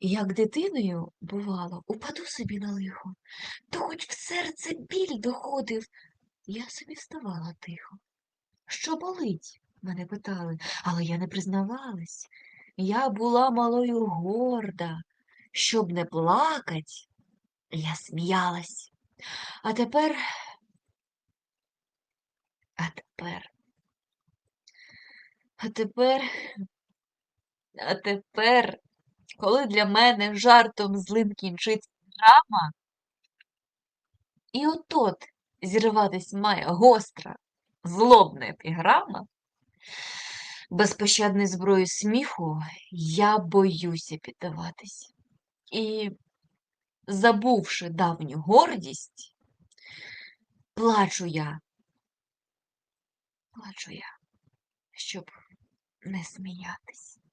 Як дитиною, бувало, упаду собі на лихо, то хоч в серце біль доходив, я собі вставала тихо. Що болить? мене питали, але я не признавалась. Я була малою горда, щоб не плакать, я сміялась. А тепер, а тепер, а тепер, а тепер, коли для мене жартом злим кінчиться драма, і от-от зірватись має гостра, злобна епіграма, безпощадної зброї сміху я боюся піддаватись. І, забувши давню гордість, плачу я, плачу я, щоб не сміятись.